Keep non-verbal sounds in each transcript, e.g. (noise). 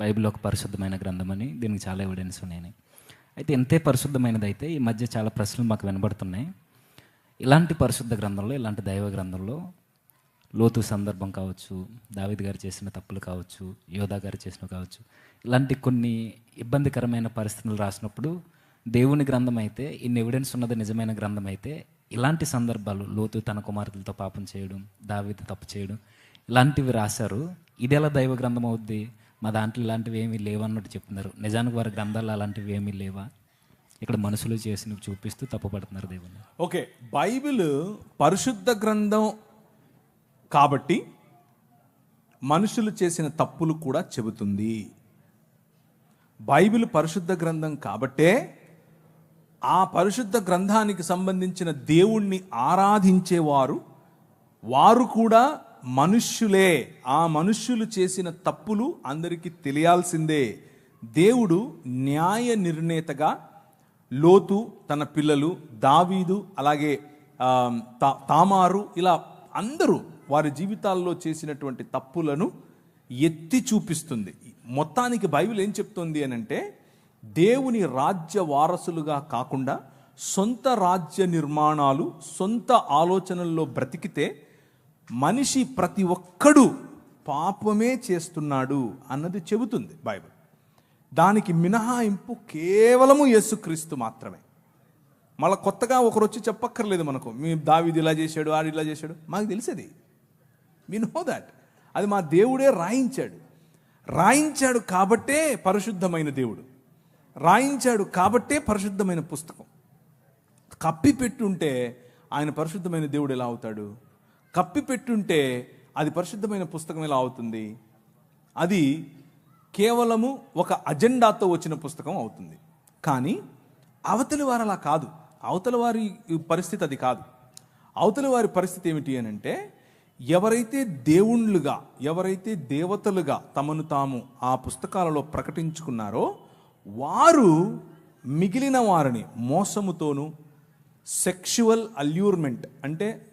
Bible ఒక పరిశుద్ధమైన గ్రంథం అని దీనికి చాలా ఎవిడెన్స్ ఉన్నాయని. అయితే ఎంతే పరిశుద్ధమైనది అయితే ఈ మధ్య చాలా ప్రశ్నలు మాకు వినబడుతున్నాయి. ఇలాంటి పరిశుద్ధ గ్రంథంలో ఇలాంటి దైవ గ్రంథంలో లోతు సందర్భం కావచ్చు దావిద్ గారు చేసిన తప్పులు కావచ్చు యోధా గారు చేసిన కావచ్చు ఇలాంటి కొన్ని ఇబ్బందికరమైన పరిస్థితులు రాసినప్పుడు దేవుని గ్రంథం అయితే ఇన్ని ఎవిడెన్స్ ఉన్నది నిజమైన గ్రంథం అయితే ఇలాంటి సందర్భాలు లోతు తన కుమార్తెలతో పాపం చేయడం దావిద తప్పు చేయడం ఇలాంటివి రాశారు. ఇది ఎలా దైవ గ్రంథం అవుద్ది? మా దాంట్లో ఇలాంటివి ఏమీ లేవన్నట్టు చెప్తున్నారు. నిజానికి వారి గ్రంథాలు అలాంటివి ఏమీ లేవా? ఇక్కడ మనుషులు చేసినవి చూపిస్తూ తప్పుపడుతున్నారు దేవుని ఓకే బైబిల్ పరిశుద్ధ గ్రంథం కాబట్టి మనుషులు చేసిన తప్పులు కూడా చెబుతుంది. బైబిల్ పరిశుద్ధ గ్రంథం కాబట్టే ఆ పరిశుద్ధ గ్రంథానికి సంబంధించిన దేవుణ్ణి ఆరాధించేవారు వారు కూడా మనుష్యులే ఆ మనుష్యులు చేసిన తప్పులు అందరికీ తెలియాల్సిందే. దేవుడు న్యాయ నిర్ణేతగా లోతు తన పిల్లలు దావీదు అలాగే తా- తామారు ఇలా అందరూ వారి జీవితాల్లో చేసినటువంటి తప్పులను ఎత్తి చూపిస్తుంది. మొత్తానికి బైబిల్ ఏం చెప్తుంది అని అంటే దేవుని రాజ్య వారసులుగా కాకుండా సొంత రాజ్య నిర్మాణాలు సొంత ఆలోచనల్లో బ్రతికితే మనిషి ప్రతి ఒక్కడు పాపమే చేస్తున్నాడు అన్నది చెబుతుంది బైబిల్. దానికి మినహాయింపు కేవలము యేసుక్రీస్తు మాత్రమే. మళ్ళీ కొత్తగా ఒకరు వచ్చి చెప్పక్కర్లేదు మనకు. మీ దావిది ఇలా చేశాడు ఆడు ఇలా చేశాడు. మాకు తెలిసేది. మీ నో దాట్ అది మా దేవుడే రాయించాడు. రాయించాడు కాబట్టే పరిశుద్ధమైన దేవుడు. రాయించాడు కాబట్టే పరిశుద్ధమైన పుస్తకం. కప్పి పెట్టుంటే ఆయన పరిశుద్ధమైన దేవుడు ఎలా అవుతాడు? కప్పిపెట్టుంటే అది పరిశుద్ధమైన పుస్తకం ఎలా అవుతుంది? అది కేవలము ఒక అజెండాతో వచ్చిన పుస్తకం అవుతుంది. కానీ అవతలి వారు అలా కాదు. అవతల వారి పరిస్థితి అది కాదు. అవతల వారి పరిస్థితి ఏమిటి అని అంటే ఎవరైతే దేవుళ్ళుగా ఎవరైతే దేవతలుగా తమను తాము ఆ పుస్తకాలలో ప్రకటించుకున్నారో వారు మిగిలిన వారిని మోసముతోనూ సెక్షువల్ అల్యూర్మెంట్ అంటే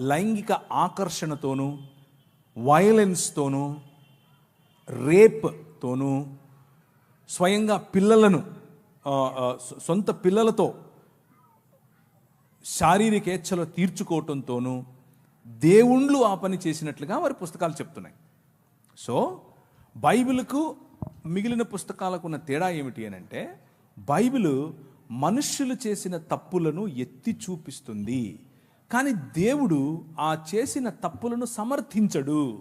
లైంగిక ఆకర్షణతోనూ వయలెన్స్తోనూ రేప్తోనూ స్వయంగా పిల్లలను సొంత పిల్లలతో శారీరకేచ్ఛలు తీర్చుకోవటంతోనూ దేవుళ్ళు ఆ పని చేసినట్లుగా వారి పుస్తకాలు చెప్తున్నాయి. సో బైబిల్కు మిగిలిన పుస్తకాలకు ఉన్న తేడా ఏమిటి అని అంటే బైబిల్ మనుష్యులు చేసిన తప్పులను ఎత్తి చూపిస్తుంది. కానీ దేవుడు ఆ చేసిన తప్పులను సమర్థించడు.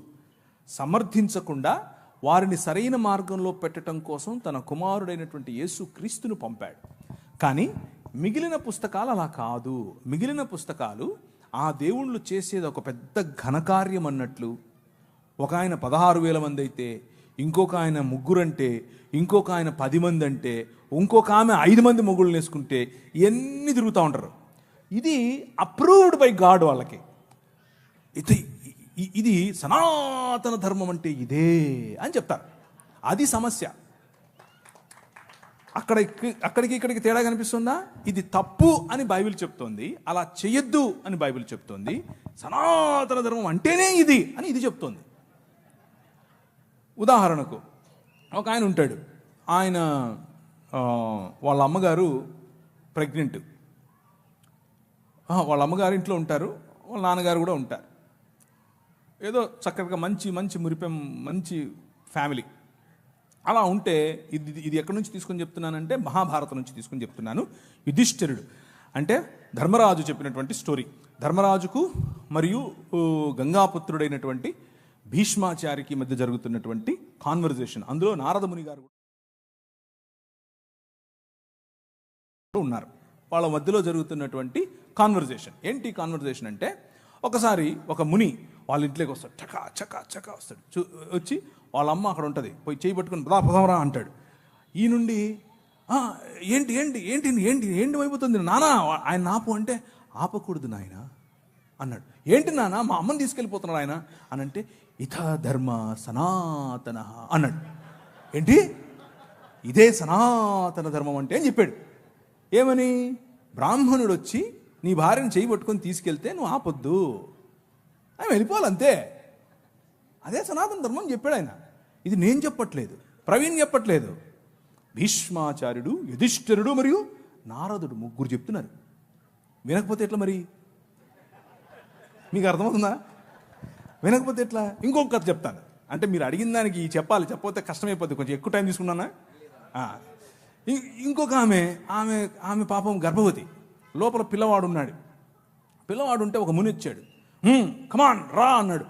సమర్థించకుండా వారిని సరైన మార్గంలో పెట్టడం కోసం తన కుమారుడైనటువంటి యేసు క్రీస్తును పంపాడు. కానీ మిగిలిన పుస్తకాలు అలా కాదు. మిగిలిన పుస్తకాలు ఆ దేవుళ్ళు చేసేది ఒక పెద్ద ఘనకార్యం అన్నట్లు. ఒక ఆయన పదహారు వేల మంది అయితే ఇంకొక ఆయన ముగ్గురంటే ఇంకొక ఆయన పది మంది అంటే ఇంకొక ఆమె ఐదు మంది మొగుళ్ళు వేసుకుంటే ఇవన్నీ తిరుగుతూ ఉంటారు? ఇది అప్రూవ్డ్ బై గాడ్ వాళ్ళకి. ఇది ఇది సనాతన ధర్మం అంటే ఇదే అని చెప్తారు. అది సమస్య. అక్కడ అక్కడికి ఇక్కడికి తేడా కనిపిస్తుందా? ఇది తప్పు అని బైబిల్ చెప్తోంది. అలా చేయొద్దు అని బైబిల్ చెప్తోంది. సనాతన ధర్మం అంటేనే ఇది అని ఇది చెప్తోంది. ఉదాహరణకు ఒక ఆయన ఉంటాడు. ఆయన వాళ్ళ అమ్మగారు ప్రెగ్నెంట్. వాళ్ళ అమ్మగారు ఇంట్లో ఉంటారు వాళ్ళ నాన్నగారు కూడా ఉంటారు. ఏదో చక్కగా మంచి మంచి మురిపెం మంచి ఫ్యామిలీ. అలా ఉంటే ఇది ఇది ఎక్కడి నుంచి తీసుకొని చెప్తున్నానంటే మహాభారతం నుంచి తీసుకొని చెప్తున్నాను. యుధిష్ఠిరుడు. అంటే ధర్మరాజు చెప్పినటువంటి స్టోరీ. ధర్మరాజుకు మరియు గంగాపుత్రుడైనటువంటి భీష్మాచారికి మధ్య జరుగుతున్నటువంటి కాన్వర్జేషన్ అందులో నారదముని గారు కూడా ఉన్నారు. వాళ్ళ మధ్యలో జరుగుతున్నటువంటి కాన్వర్జేషన్ ఏంటి కాన్వర్జేషన్ అంటే ఒకసారి ఒక ముని వాళ్ళ ఇంట్లోకి వస్తాడు. చకా చకా చకా వస్తాడు. చూ వచ్చి వాళ్ళ అమ్మ అక్కడ ఉంటుంది. పోయి చేయి పట్టుకుని పదా పదవరా అంటాడు. ఈ నుండి ఏంటి ఏంటి ఏంటి ఏంటి ఏంటి అయిపోతుంది నానా ఆయన ఆపు అంటే ఆపకూడదు నాయన అన్నాడు. ఏంటి నానా మా అమ్మని తీసుకెళ్ళిపోతున్నాడు ఆయన అని అంటే ఇథ ధర్మ సనాతన అన్నాడు. ఏంటి? ఇదే సనాతన ధర్మం అంటే అని చెప్పాడు. ఏమని? బ్రాహ్మణుడు వచ్చి నీ భార్యను చేయి పట్టుకొని తీసుకెళ్తే నువ్వు ఆపొద్దు. ఆయన వెళ్ళిపోవాలి అంతే అదే సనాతన ధర్మం అని చెప్పాడు ఆయన. ఇది నేను చెప్పట్లేదు ప్రవీణ్ చెప్పట్లేదు. భీష్మాచార్యుడు యుధిష్ఠరుడు మరియు నారదుడు ముగ్గురు చెప్తున్నారు. వినకపోతే ఎట్లా మరి? మీకు అర్థమవుతుందా? వినకపోతే ఎట్లా? ఇంకొక కథ చెప్తాను. అంటే మీరు అడిగిన దానికి చెప్పాలి చెప్పకపోతే కష్టమైపోద్ది. కొంచెం ఎక్కువ టైం తీసుకున్నానా? ఇంకొక ఆమె ఆమె ఆమె పాపం గర్భవతి. లోపల పిల్లవాడు ఉన్నాడు పిల్లవాడు ఉంటే ఒక మునిచ్చాడు కమాన్ రా అన్నాడు.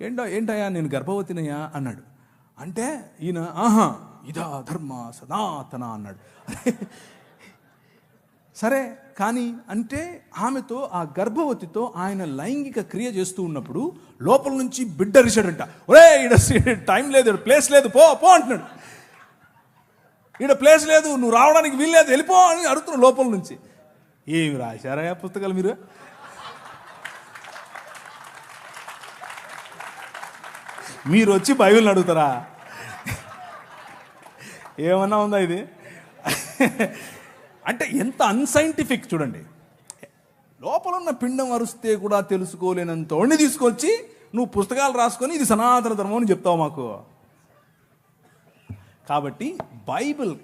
ఏంటో ఏంటయ్యా నేను గర్భవతినయ్యా అన్నాడు. అంటే ఈయన ఆహా ఇదా ధర్మ సనాతన అన్నాడు. (laughs) సరే కానీ అంటే ఆమెతో ఆ గర్భవతితో ఆయన లైంగిక క్రియ చేస్తూ ఉన్నప్పుడు లోపల నుంచి బిడ్డ రిసాడంట ఒరే ఈడ టైం లేదు ప్లేస్ లేదు పో పో అంటున్నాడు. ఈడ ప్లేస్ లేదు నువ్వు రావడానికి వీల్లేదు వెళ్ళిపో అని అడుగుతున్నావు లోపల నుంచి. ఏమి రాశారా ఆ పుస్తకాలు మీరు? మీరు వచ్చి బైబిల్ని అడుగుతారా? ఏమన్నా ఉందా ఇది? అంటే ఎంత అన్సైంటిఫిక్ చూడండి. లోపల ఉన్న పిండం అరుస్తే కూడా తెలుసుకోలేనంత వండి తీసుకొచ్చి నువ్వు పుస్తకాలు రాసుకొని ఇది సనాతన ధర్మం అని చెప్తావు మాకు. కాబట్టి Bible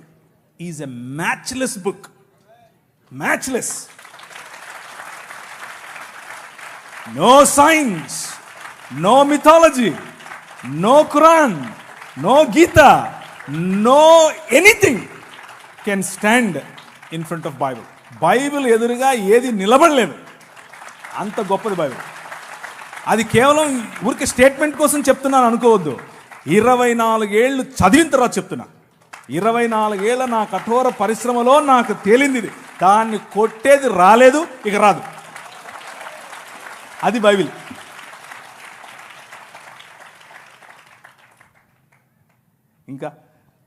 is a matchless book. Matchless no science no mythology no Quran no Gita no anything can stand in front of Bible Bible ఎదురుగా ఏది నిలబడలేదు. అంత గొప్పది బైబిల్ అది కేవలం ఊరికి స్టేట్మెంట్ కోసం చెప్తున్నాను అనుకోవద్దు. ఇరవై నాలుగేళ్ళు చదివిన తర్వాత చెప్తున్నా. ఇరవై నాలుగేళ్ళ నా కఠోర పరిశ్రమలో నాకు తేలింది ఇది. దాన్ని కొట్టేది రాలేదు ఇక రాదు. అది బైబిల్. ఇంకా?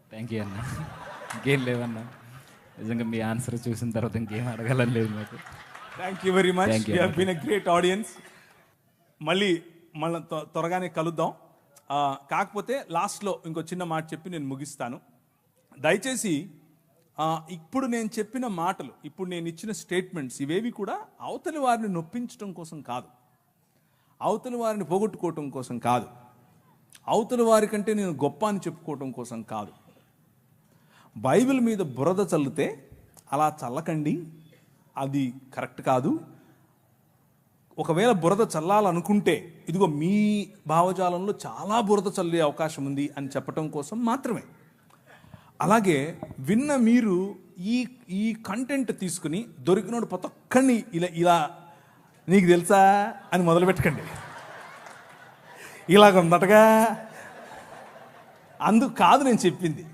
థ్యాంక్ యూ అన్న. ఇంకేం లేవన్నా నిజంగా మీ ఆన్సర్ చూసిన తర్వాత ఇంకేం అడగాలని లేదు నాకు thank you very much. You been a great audience మళ్ళీ మళ్ళీ త్వ- త్వరగానే కలుద్దాం. కాకపోతే లాస్ట్లో ఇంకో చిన్న మాట చెప్పి నేను ముగిస్తాను. దయచేసి ఇప్పుడు నేను చెప్పిన మాటలు ఇప్పుడు నేను ఇచ్చిన స్టేట్మెంట్స్ ఇవేవి కూడా అవతలి వారిని నొప్పించడం కోసం కాదు. అవతలి వారిని పోగొట్టుకోవటం కోసం కాదు. అవతలి వారి కంటే నేను గొప్ప అని చెప్పుకోవటం కోసం కాదు. బైబిల్ మీద బురద చల్లితే అలా చల్లకండి అది కరెక్ట్ కాదు. ఒకవేళ బురద చల్లాలనుకుంటే ఇదిగో మీ భావజాలంలో చాలా బురద చల్లే అవకాశం ఉంది అని చెప్పటం కోసం మాత్రమే. అలాగే విన్న మీరు ఈ ఈ కంటెంట్ తీసుకుని దొరికినోడు ప్రతి ఒక్కడిని ఇలా ఇలా నీకు తెలుసా అని మొదలు పెట్టకండి ఇలాగ ఉందటగా అందుకు కాదు నేను చెప్పింది.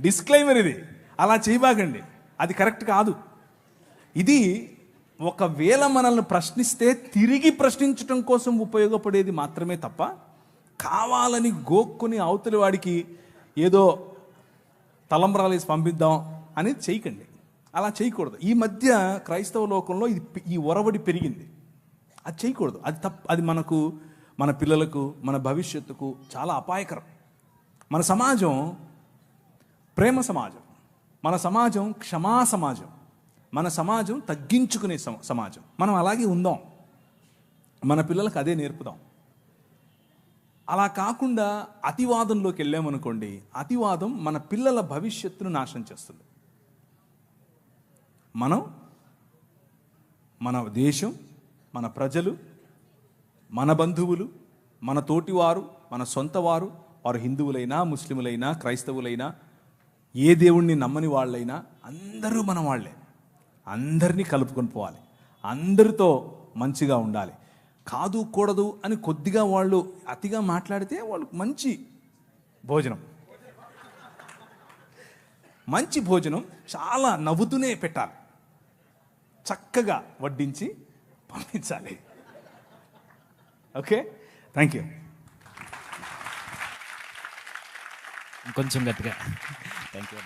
డిస్క్లైమర్ ఇది. అలా చేయబాకండి. అది కరెక్ట్ కాదు. ఇది ఒకవేళ మనల్ని ప్రశ్నిస్తే తిరిగి ప్రశ్నించటం కోసం ఉపయోగపడేది మాత్రమే తప్ప కావాలని గోక్కుని అవతలి వాడికి ఏదో తలంబరాలు వేసి పంపిద్దాం అనేది చేయకండి. అలా చేయకూడదు. ఈ మధ్య క్రైస్తవ లోకంలో ఇది ఈ ఒరవడి పెరిగింది. అది చేయకూడదు. అది తప్ప అది మనకు మన పిల్లలకు మన భవిష్యత్తుకు చాలా అపాయకరం. మన సమాజం ప్రేమ సమాజం. మన సమాజం క్షమా సమాజం. మన సమాజం తగ్గించుకునే సమాజం. మనం అలాగే ఉందాం. మన పిల్లలకు అదే నేర్పుదాం. అలా కాకుండా అతివాదంలోకి వెళ్ళామనుకోండి అతివాదం మన పిల్లల భవిష్యత్తును నాశనం చేస్తుంది. మనం మన దేశం మన ప్రజలు మన బంధువులు మన తోటివారు మన సొంత వారు వారు హిందువులైనా ముస్లిములైనా క్రైస్తవులైనా ఏ దేవుణ్ణి నమ్మని వాళ్ళైనా అందరూ మన వాళ్ళే. అందరినీ కలుపుకొని పోవాలి. అందరితో మంచిగా ఉండాలి. కాదు కూడదు అని కొద్దిగా వాళ్ళు అతిగా మాట్లాడితే వాళ్ళకి మంచి భోజనం. మంచి భోజనం చాలా నవ్వుతూనే పెట్టాలి. చక్కగా వడ్డించి పంపించాలి. ఓకే? థ్యాంక్ యూ కొంచెం గట్టిగా. Thank you